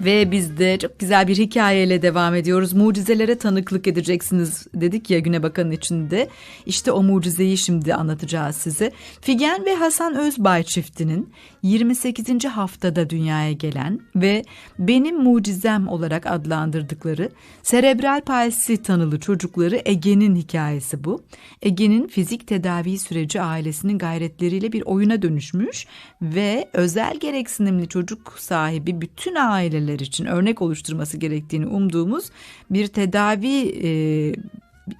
Ve biz de çok güzel bir hikayeyle devam ediyoruz. Mucizelere tanıklık edeceksiniz dedik ya Güne Bakan'ın içinde. İşte o mucizeyi şimdi anlatacağız size. Figen ve Hasan Özbay çiftinin 28. haftada dünyaya gelen ve benim mucizem olarak adlandırdıkları serebral palsi tanılı çocukları Ege'nin hikayesi bu. Ege'nin fizik tedavi süreci ailesinin gayretleriyle bir oyuna dönüşmüş ve özel gereksinimli çocuk sahibi bütün aileler için örnek oluşturması gerektiğini umduğumuz bir tedavi e,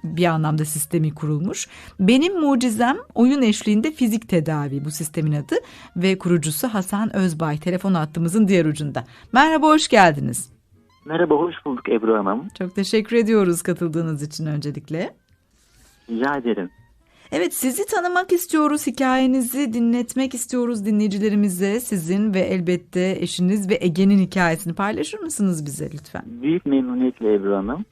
bir anlamda sistemi kurulmuş. Benim mucizem oyun eşliğinde fizik tedavi bu sistemin adı ve kurucusu Hasan Özbay telefon hattımızın diğer ucunda. Merhaba hoş geldiniz. Merhaba hoş bulduk Ebru Hanım. Çok teşekkür ediyoruz katıldığınız için öncelikle. Rica ederim. Evet sizi tanımak istiyoruz, hikayenizi dinletmek istiyoruz dinleyicilerimize. Sizin ve elbette eşiniz ve Ege'nin hikayesini paylaşır mısınız bize lütfen? Büyük memnuniyetle Ebru Hanım.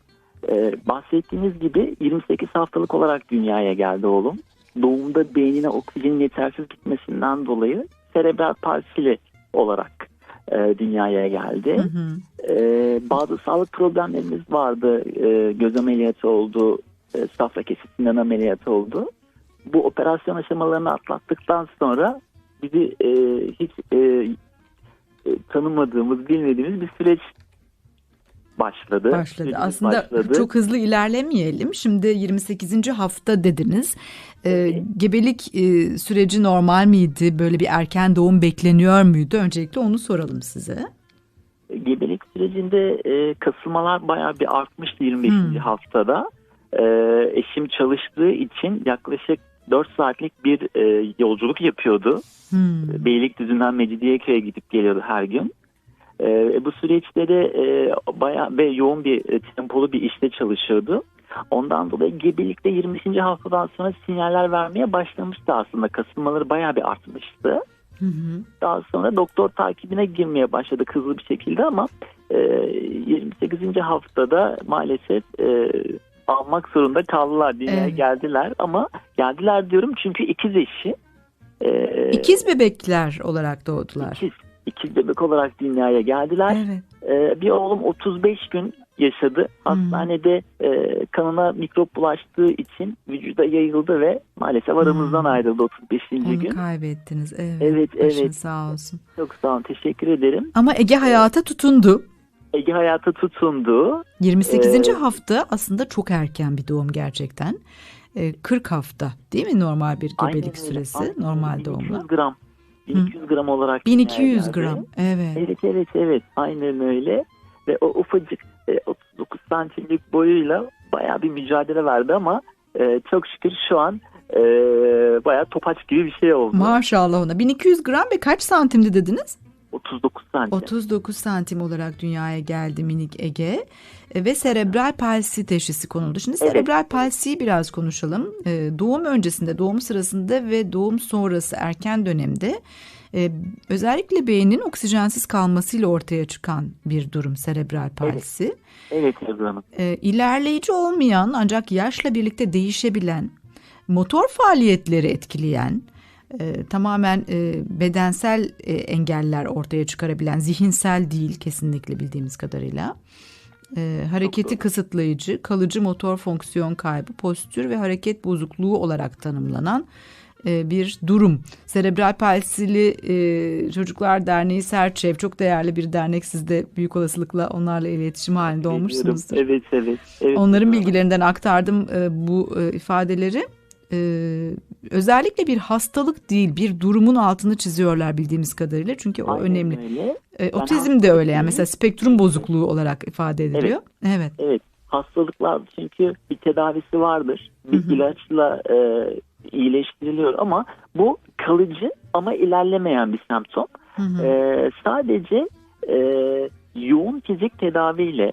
Ee, bahsettiğiniz gibi 28 haftalık olarak dünyaya geldi oğlum. Doğumda beynine oksijenin yetersiz gitmesinden dolayı serebral palsili olarak e, dünyaya geldi. Hı hı. Ee, bazı sağlık problemlerimiz vardı. Ee, göz ameliyatı oldu, e, safra kesitinden ameliyatı oldu. Bu operasyon aşamalarını atlattıktan sonra bizi e, hiç e, e, tanımadığımız, bilmediğimiz bir süreç başladı. Başladı. Sürecimiz Aslında başladı. çok hızlı ilerlemeyelim. Şimdi 28. hafta dediniz. Ee, gebelik e, süreci normal miydi? Böyle bir erken doğum bekleniyor muydu? Öncelikle onu soralım size. Gebelik sürecinde e, kasılmalar bayağı bir artmıştı 25. Hmm. haftada. E, eşim çalıştığı için yaklaşık 4 saatlik bir e, yolculuk yapıyordu. Hmm. Beylikdüzü'nden Mecidiyeköy'e gidip geliyordu her gün. E, bu süreçte de e, bayağı ve yoğun bir e, tempolu bir işte çalışıyordu. Ondan dolayı gebelikte 20. haftadan sonra sinyaller vermeye başlamıştı aslında. Kasılmaları bayağı bir artmıştı. Hı hı. Daha sonra doktor takibine girmeye başladı hızlı bir şekilde ama e, 28. haftada maalesef e, almak zorunda kaldılar. Dünyaya Evet. geldiler ama geldiler diyorum çünkü ikiz eşi. E, İkiz bebekler olarak doğdular. ikiz, ikiz bebek olarak dünyaya geldiler. Evet. E, bir oğlum 35 gün yaşadı. Hastanede e, kanına mikrop bulaştığı için vücuda yayıldı ve maalesef aramızdan Hmm. ayrıldı 35. Onu gün. kaybettiniz. Evet. Evet, Başın evet. sağ olsun. Çok sağ olun teşekkür ederim. Ama Ege hayata tutundu. Ege hayata tutundu. 28. Ee, hafta aslında çok erken bir doğum gerçekten. Ee, 40 hafta değil mi normal bir gebelik süresi aynen normal 1200 doğumla? gram. 1200 gram olarak. dünyaya 1200 geldi. gram. Evet. Evet evet evet aynen öyle. Ve o ufacık e, 39 santimlik boyuyla bayağı bir mücadele verdi ama e, çok şükür şu an e, bayağı topaç gibi bir şey oldu. Maşallah ona. 1200 gram ve kaç santimdi dediniz? 39 santim. 39 santim olarak dünyaya geldi minik Ege E, ve serebral palsi teşhisi konuldu. Şimdi Evet. serebral palsiyi biraz konuşalım. E, Doğum öncesinde, doğum sırasında ve doğum sonrası erken dönemde e, özellikle beynin oksijensiz kalmasıyla ortaya çıkan bir durum serebral palsi. Evet Ebru Hanım. İlerleyici olmayan ancak yaşla birlikte değişebilen, motor faaliyetleri etkileyen, e, tamamen e, bedensel e, engeller ortaya çıkarabilen, zihinsel değil kesinlikle bildiğimiz kadarıyla. E, hareketi kısıtlayıcı, kalıcı motor fonksiyon kaybı, postür ve hareket bozukluğu olarak tanımlanan e, bir durum. Serebral Palsili e, Çocuklar Derneği Serçev çok değerli bir dernek. Siz de büyük olasılıkla onlarla iletişim halinde olmuşsunuzdur. Evet evet. evet Onların bilgilerinden aktardım e, bu e, ifadeleri. E, özellikle bir hastalık değil, bir durumun altını çiziyorlar bildiğimiz kadarıyla. Çünkü o Aynen önemli. öyle. E, Ben otizm de öyle yani mesela spektrum bozukluğu olarak ifade ediliyor. Evet. Evet hastalıklar çünkü bir tedavisi vardır. Bir Hı hı. ilaçla e, iyileştiriliyor ama bu kalıcı ama ilerlemeyen bir semptom. Hı hı. E, sadece e, yoğun fizik tedaviyle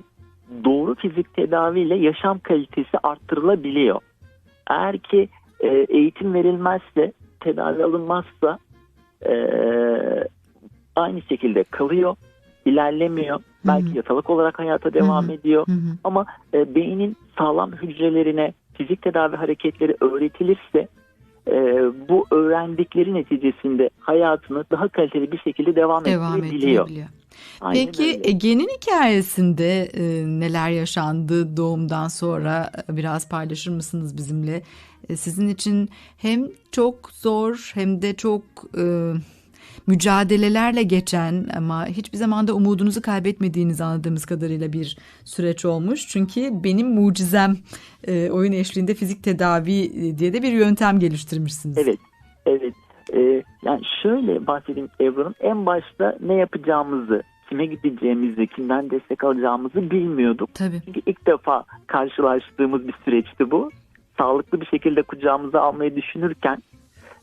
doğru fizik tedaviyle yaşam kalitesi arttırılabiliyor. Eğer ki e, eğitim verilmezse, tedavi alınmazsa e, aynı şekilde kalıyor, ilerlemiyor. Belki hı. yatalak olarak hayata devam hı. ediyor. Hı hı. Ama e, beynin sağlam hücrelerine fizik tedavi hareketleri öğretilirse e, bu öğrendikleri neticesinde hayatını daha kaliteli bir şekilde devam, Devam ettirebiliyor. Aynen Peki öyle. Ege'nin hikayesinde e, neler yaşandı doğumdan sonra e, biraz paylaşır mısınız bizimle? E, sizin için hem çok zor hem de çok e, mücadelelerle geçen ama hiçbir zaman da umudunuzu kaybetmediğiniz anladığımız kadarıyla bir süreç olmuş. Çünkü benim mucizem e, oyun eşliğinde fizik tedavi e, diye de bir yöntem geliştirmişsiniz. Evet, evet. Ee, yani şöyle bahsedeyim Ebru'nun. En başta ne yapacağımızı, kime gideceğimizi, kimden destek alacağımızı bilmiyorduk. Tabii. Çünkü ilk defa karşılaştığımız bir süreçti bu. Sağlıklı bir şekilde kucağımıza almayı düşünürken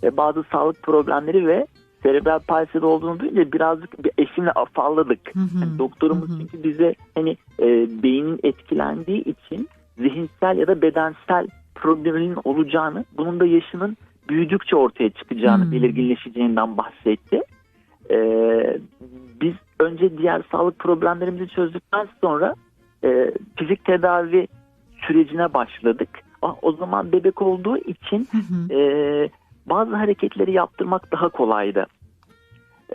e, bazı sağlık problemleri ve serebral palside olduğunu duyunca birazcık bir eşimle afalladık. Hı hı, Yani doktorumuz hı hı. çünkü bize hani e, beynin etkilendiği için zihinsel ya da bedensel probleminin olacağını, bunun da yaşının büyüdükçe ortaya çıkacağını, Hmm. belirginleşeceğinden bahsetti. E, biz önce diğer sağlık problemlerimizi çözdükten sonra e, fizik tedavi sürecine başladık. Ah, o zaman bebek olduğu için Hı hı. e, bazı hareketleri yaptırmak daha kolaydı.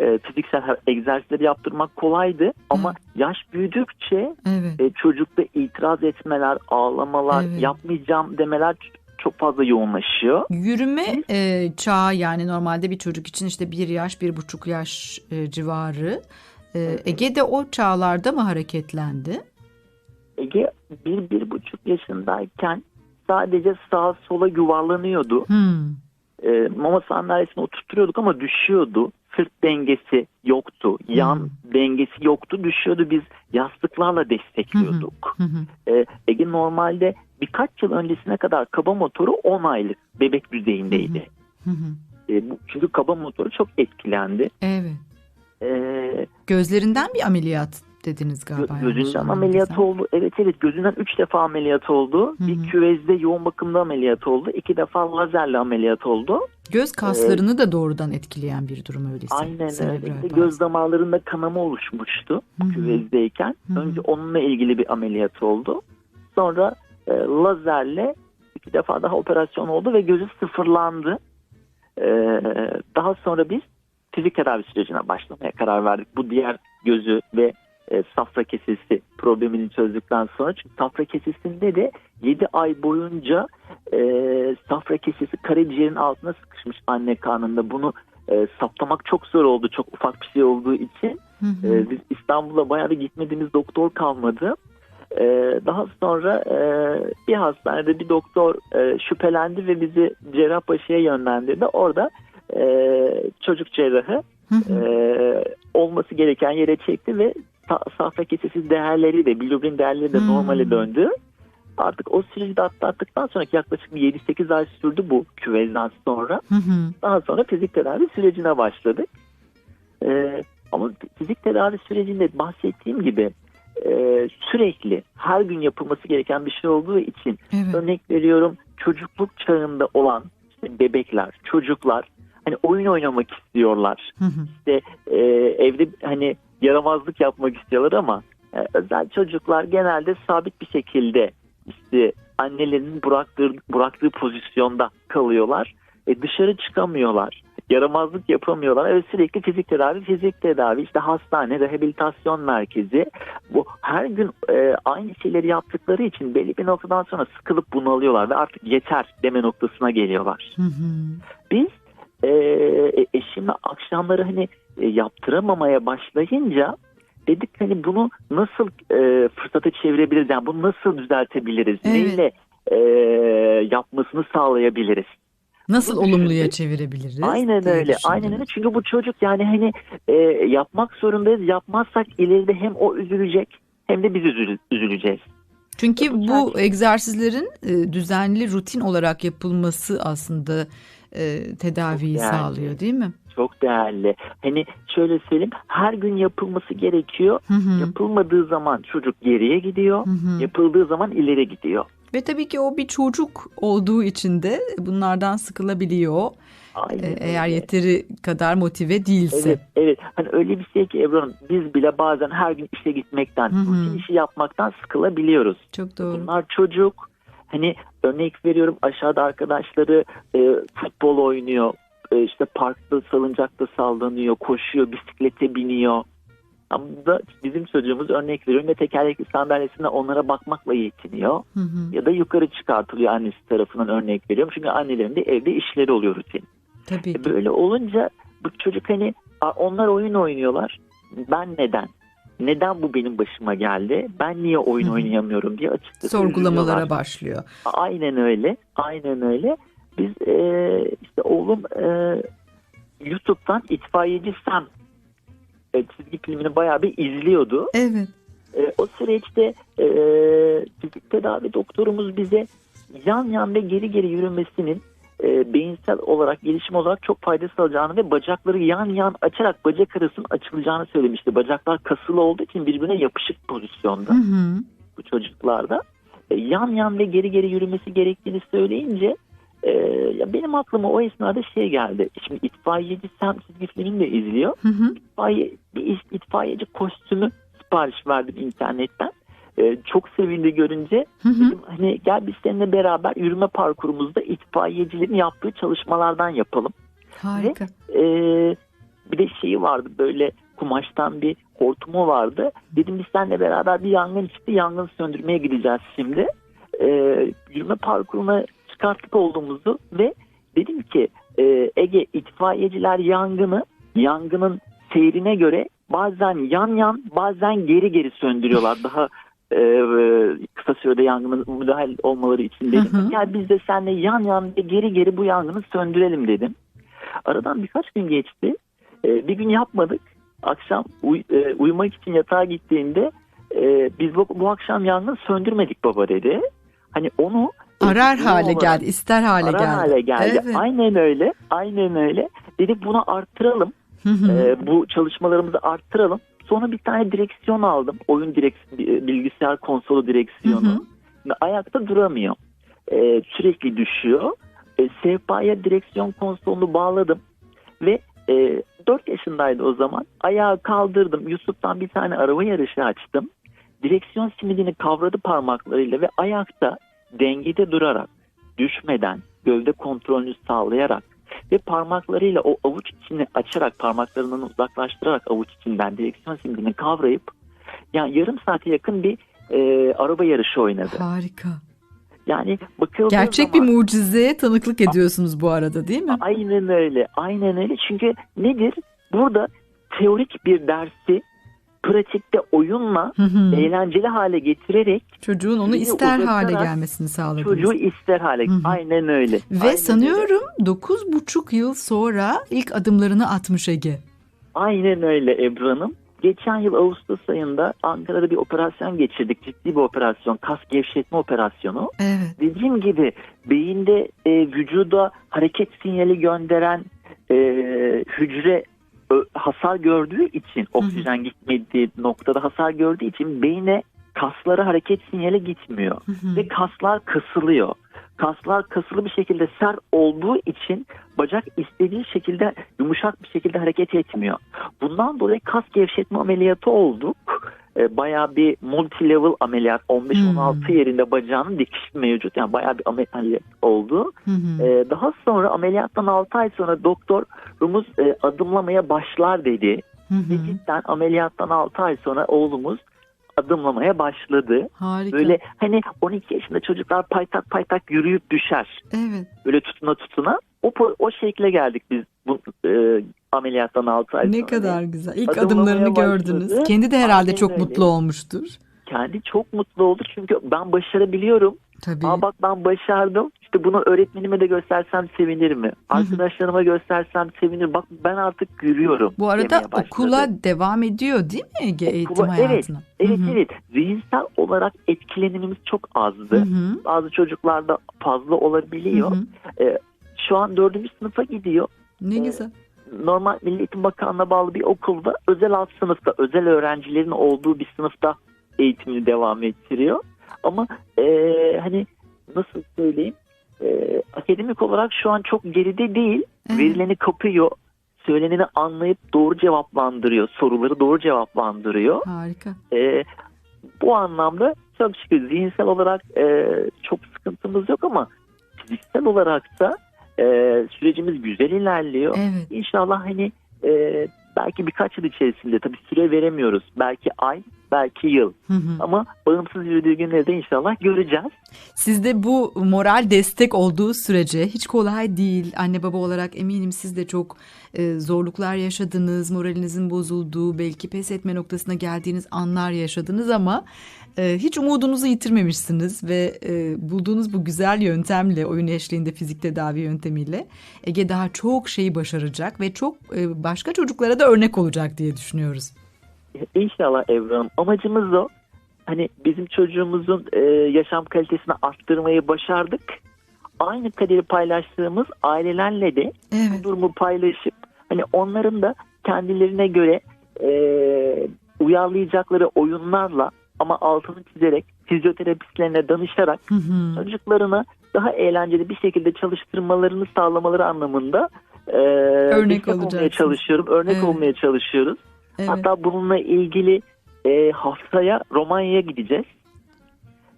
E, fiziksel egzersizleri yaptırmak kolaydı ama yaş büyüdükçe Evet. e, çocukta itiraz etmeler, ağlamalar, Evet. yapmayacağım demeler çok fazla yoğunlaşıyor. Yürüme e, çağı yani normalde bir çocuk için işte bir yaş, bir buçuk yaş e, civarı. E, Ege de o çağlarda mı hareketlendi? Ege bir, bir buçuk yaşındayken sadece sağa sola yuvarlanıyordu. Hmm. E, mama sandalyesine oturtuyorduk ama düşüyordu. Sırt dengesi yoktu. Yan Hmm. dengesi yoktu. Düşüyordu. Biz yastıklarla destekliyorduk. Hı hı. E, Ege normalde birkaç yıl öncesine kadar kaba motoru 10 aylık bebek düzeyindeydi. Hı hı. E, bu, çünkü kaba motoru çok etkilendi. Evet. E, Gözlerinden bir ameliyat dediniz galiba. gözünden ameliyat oldu. Evet evet gözünden 3 defa ameliyat oldu. Hı hı. Bir küvezde yoğun bakımda ameliyat oldu. 2 defa lazerle ameliyat oldu. Göz kaslarını da doğrudan etkileyen bir durum öyleyse. Aynen öyle. palsi. Göz damarlarında kanama oluşmuştu Hı hı. küvezdeyken. Hı hı. Önce onunla ilgili bir ameliyat oldu. Sonra e, lazerle iki defa daha operasyon oldu ve gözü sıfırlandı. E, daha sonra biz fizik tedavi sürecine başlamaya karar verdik. Bu diğer gözü ve e, safra kesesi problemini çözdükten sonra. Çünkü safra kesesinde de 7 ay boyunca e, safra kesesi karaciğerin altına sıkışmış anne karnında. Bunu e, saptamak çok zor oldu. Çok ufak bir şey olduğu için. Hı hı. Ee, biz İstanbul'a bayağı da gitmediğimiz doktor kalmadı. Ee, daha sonra e, bir hastanede bir doktor e, şüphelendi ve bizi Cerrahpaşa'ya yönlendirdi. Orada e, çocuk cerrahı Hı hı. e, olması gereken yere çekti ve safra kesesi değerleri de bilirubin değerleri de Hmm. normale döndü. Artık o süreci de atlattıktan sonraki yaklaşık bir 7-8 ay sürdü bu küvezden sonra. Hı hı. Daha sonra fizik tedavi sürecine başladık. Ee, ama fizik tedavi sürecinde bahsettiğim gibi e, sürekli her gün yapılması gereken bir şey olduğu için Evet. örnek veriyorum çocukluk çağında olan işte bebekler, çocuklar hani oyun oynamak istiyorlar. Hı hı. İşte e, evde hani yaramazlık yapmak istiyorlar ama e, özel çocuklar genelde sabit bir şekilde işte annelerinin bıraktığı, bıraktığı pozisyonda kalıyorlar. E, dışarı çıkamıyorlar. Yaramazlık yapamıyorlar. Ve sürekli fizik tedavi, fizik tedavi, işte hastane, rehabilitasyon merkezi. Bu her gün e, aynı şeyleri yaptıkları için belli bir noktadan sonra sıkılıp bunalıyorlar ve artık yeter deme noktasına geliyorlar Hı hı. biz e, e, eşimle akşamları hani e, yaptıramamaya başlayınca dedik hani bunu nasıl e, fırsata çevirebiliriz yani bunu nasıl düzeltebiliriz Evet. neyle e, yapmasını sağlayabiliriz Nasıl olumluya çevirebiliriz? aynen öyle aynen öyle çünkü bu çocuk yani hani e, yapmak zorundayız yapmazsak ileride hem o üzülecek hem de biz üzül- üzüleceğiz Çünkü Bu egzersizlerin e, düzenli rutin olarak yapılması aslında e, tedaviyi değerli. sağlıyor değil mi? Çok değerli hani şöyle söyleyeyim her gün yapılması gerekiyor Hı hı. yapılmadığı zaman çocuk geriye gidiyor Hı hı. yapıldığı zaman ileri gidiyor. Ve tabii ki o bir çocuk olduğu için de bunlardan sıkılabiliyor. Aynen E, eğer öyle. yeteri kadar motive değilse. Evet, evet. Hani öyle bir şey ki Ebru Hanım, biz bile bazen her gün işe gitmekten, Hı hı. rutin işi yapmaktan sıkılabiliyoruz. Çok doğru. Bunlar çocuk. hani örnek veriyorum aşağıda arkadaşları e, futbol oynuyor. E, işte parkta salıncakta sallanıyor, koşuyor, bisiklete biniyor. Ama da bizim çocuğumuz örnek veriyorum ve tekerlekli sandalyesinde onlara bakmakla yetiniyor. Hı hı. Ya da yukarı çıkartılıyor annesi tarafından örnek veriyorum. Çünkü annelerin de evde işleri oluyor rutin. Tabii E, ki. Böyle olunca bu çocuk hani "Aa, onlar oyun oynuyorlar. Ben neden? Neden bu benim başıma geldi? Ben niye oyun Hı hı. oynayamıyorum diye açıkçası Sorgulamalara başlıyor. Aynen öyle. Aynen öyle. Biz e, işte oğlum e, YouTube'dan itfaiyeci Sam e, çizgi filmini bayağı bir izliyordu. Evet. E, o süreçte e, fizik tedavi doktorumuz bize yan yan ve geri geri yürümesinin e, beyinsel olarak, gelişim olarak çok fayda sağlayacağını ve bacakları yan yan açarak bacak arasının açılacağını söylemişti. Bacaklar kasılı olduğu için birbirine yapışık pozisyonda Hı hı. bu çocuklarda. E, yan yan ve geri geri yürümesi gerektiğini söyleyince e, ya benim aklıma o esnada şey geldi. Şimdi itfaiyeci Sam çizgi filmini de izliyor Hı hı. itfaiye, bir itfaiyeci kostümü sipariş verdim internetten. Ee, çok sevindi görünce. Hı hı. Dedim hani gel biz seninle beraber yürüme parkurumuzda itfaiyecilerin yaptığı çalışmalardan yapalım. Harika. Ee, bir de şeyi vardı böyle kumaştan bir hortumu vardı. Dedim biz seninle beraber bir yangın çıktı. Yangın söndürmeye gideceğiz şimdi. Ee, yürüme parkuruna çıkarttık olduğumuzu ve dedim ki e, Ege itfaiyeciler yangını yangının seyrine göre bazen yan yan bazen geri geri söndürüyorlar. Daha e, kısa sürede yangının müdahil olmaları için dedim. Hı hı. Gel biz de seninle yan yan ve geri geri bu yangını söndürelim dedim. Aradan birkaç gün geçti. Ee, bir gün yapmadık. Akşam uy- e, uyumak için yatağa gittiğinde e, biz bu, bu akşam yangın söndürmedik baba dedi. Hani onu Arar hale olarak- geldi, ister hale arar geldi. hale geldi. Evet. Aynen öyle. Aynen öyle. Dedik bunu arttıralım. Ee, bu çalışmalarımızı arttıralım. Sonra bir tane direksiyon aldım. Oyun direks- bilgisayar konsolu direksiyonu. Ve ayakta duramıyor. Ee, sürekli düşüyor. Ee, sehpaya direksiyon konsolunu bağladım. Ve e, 4 yaşındaydı o zaman. Ayağı kaldırdım. Yusuf'tan bir tane araba yarışı açtım. Direksiyon simidini kavradı parmaklarıyla ve ayakta dengede durarak, düşmeden, gövde kontrolünü sağlayarak ve parmaklarıyla o avuç içini açarak parmaklarından uzaklaştırarak avuç içinden direksiyon simidini kavrayıp yani yarım saate yakın bir e, araba yarışı oynadı. Harika. Yani bakıldığı Gerçek zaman, bir mucizeye tanıklık ediyorsunuz bu arada değil mi? Aynen öyle. Aynen öyle. Çünkü nedir? Burada teorik bir dersi pratikte oyunla Hı hı. eğlenceli hale getirerek Çocuğun onu ister hale gelmesini sağladınız. çocuğu ister hale. Hı hı. Aynen öyle. Ve Aynen sanıyorum dokuz buçuk yıl sonra ilk adımlarını atmış Ege. Aynen öyle Ebru Hanım. Geçen yıl Ağustos ayında Ankara'da bir operasyon geçirdik. Ciddi bir operasyon. Kas gevşetme operasyonu. Evet. Dediğim gibi beyinde e, vücuda hareket sinyali gönderen e, hücre hasar gördüğü için oksijen gitmediği noktada hasar gördüğü için beyne kaslara hareket sinyali gitmiyor Hı hı. ve kaslar kasılıyor. Kaslar kasılı bir şekilde sert olduğu için bacak istediği şekilde yumuşak bir şekilde hareket etmiyor. Bundan dolayı kas gevşetme ameliyatı olduk. E, bayağı bir multi level ameliyat 15-16 Hmm. yerinde bacağının dikişi mevcut. Yani bayağı bir ameliyat oldu. Hı. E, daha sonra ameliyattan 6 ay sonra doktorumuz e, adımlamaya başlar dedi. Hı Ve hı. cidden ameliyattan 6 ay sonra oğlumuz adımlamaya başladı. Harika. Böyle hani 12 yaşında çocuklar paytak paytak yürüyüp düşer. Evet. Böyle tutuna tutuna. O, o şekle geldik biz bu e, ameliyattan 6 ay Ne sonra. kadar güzel. İlk adımlarını başladı. gördünüz. Kendi de herhalde Aynen çok öyle. mutlu olmuştur. Kendi çok mutlu oldu çünkü ben başarabiliyorum. Tabii. Aa bak ben başardım. İşte bunu öğretmenime de göstersem sevinirim mi? Arkadaşlarıma göstersem sevinirim. Bak ben artık yürüyorum. Bu arada başladı. okula devam ediyor değil mi Ege eğitim Okula- evet, hayatına? Evet hı. evet. Zihinsel olarak etkilenimimiz çok azdı. Hı hı. Bazı çocuklarda fazla olabiliyor. Hı. Şu an dördüncü sınıfa gidiyor. Ne Ee, güzel. Normal Milli Eğitim Bakanlığı'na bağlı bir okulda özel alt sınıfta, özel öğrencilerin olduğu bir sınıfta eğitimini devam ettiriyor. Ama eee, hani nasıl söyleyeyim eee, akademik olarak şu an çok geride değil. Evet. Verileni kapıyor. Söyleneni anlayıp doğru cevaplandırıyor. Soruları doğru cevaplandırıyor. Harika. Ee, bu anlamda çok şükür zihinsel olarak e, çok sıkıntımız yok ama fiziksel olarak da e, sürecimiz güzel ilerliyor. Evet. İnşallah hani e, belki birkaç yıl içerisinde tabii süre veremiyoruz. Belki ay, belki yıl. Hı hı. Ama bağımsız yürüdüğü günleri de inşallah göreceğiz. Sizde bu moral destek olduğu sürece hiç kolay değil. Anne baba olarak eminim siz de çok e, zorluklar yaşadınız, moralinizin bozulduğu, belki pes etme noktasına geldiğiniz anlar yaşadınız ama e, hiç umudunuzu yitirmemişsiniz ve e, bulduğunuz bu güzel yöntemle, oyun eşliğinde fizik tedavi yöntemiyle Ege daha çok şeyi başaracak ve çok e, başka çocuklara da örnek olacak diye düşünüyoruz. İnşallah Hanım. Amacımız o. Hani bizim çocuğumuzun e, yaşam kalitesini arttırmayı başardık. Aynı kaderi paylaştığımız ailelerle de bu Evet. durumu paylaşıp hani onların da kendilerine göre e, uyarlayacakları oyunlarla ama altını çizerek fizyoterapistlerine danışarak Hı hı. çocuklarına daha eğlenceli bir şekilde çalıştırmalarını sağlamaları anlamında e, destek olmaya çalışıyorum. Örnek Evet. olmaya çalışıyoruz. Evet. Hatta bununla ilgili e, haftaya Romanya'ya gideceğiz.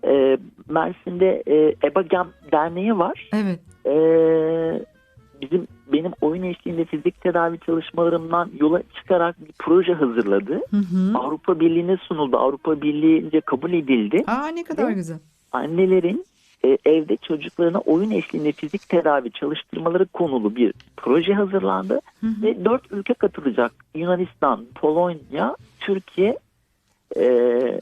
E, Mersin'de e, EBAGEM Derneği var. Evet. E, bizim benim oyun eşliğinde fizik tedavi çalışmalarımdan yola çıkarak bir proje hazırladı. Hı hı. Avrupa Birliği'ne sunuldu. Avrupa Birliği'nce kabul edildi. Aa ne kadar Ve- güzel. Annelerin e, evde çocuklarına oyun eşliğinde fizik tedavi çalıştırmaları konulu bir proje hazırlandı. Hı hı. Ve dört ülke katılacak. Yunanistan, Polonya, Türkiye, e,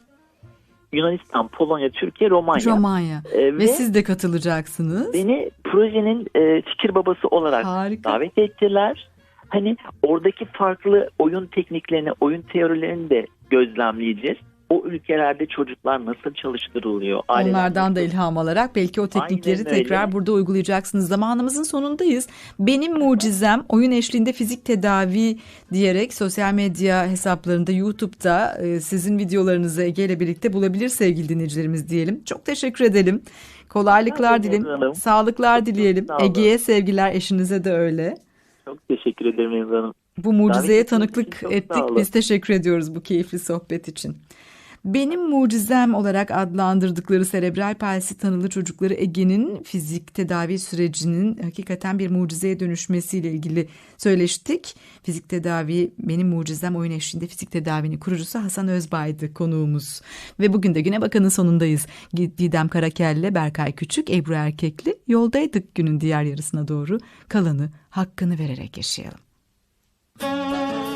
Yunanistan, Polonya, Türkiye, Romanya. Romanya. E, Ve, ve siz de katılacaksınız. beni projenin e, fikir babası olarak Harika. davet ettiler. Hani oradaki farklı oyun tekniklerini, oyun teorilerini de gözlemleyeceğiz. O ülkelerde çocuklar nasıl çalıştırılıyor? aileler Onlardan da nasıl- ilham alarak belki o teknikleri Aynen öyle. tekrar burada uygulayacaksınız. Zamanımızın sonundayız. Benim mucizem oyun eşliğinde fizik tedavi diyerek sosyal medya hesaplarında YouTube'da e, sizin videolarınızı Ege ile birlikte bulabilir sevgili dinleyicilerimiz diyelim. Çok teşekkür edelim. Kolaylıklar dilerim. Sağlıklar Çok dileyelim. sağ. Ege'ye sevgiler eşinize de öyle. Çok teşekkür ederim Emre Hanım. Bu mucizeye tanıklık ettik. Biz teşekkür ediyoruz bu keyifli sohbet için. Benim mucizem olarak adlandırdıkları serebral palsi tanılı çocukları Ege'nin fizik tedavi sürecinin hakikaten bir mucizeye dönüşmesiyle ilgili söyleştik. Fizik tedavi benim mucizem oyun eşliğinde fizik tedavinin kurucusu Hasan Özbay'dı konuğumuz. Ve bugün de güne bakanın sonundayız. Didem Karakel'le Berkay Küçük, Ebru Erkekli yoldaydık günün diğer yarısına doğru. Kalanı hakkını vererek yaşayalım.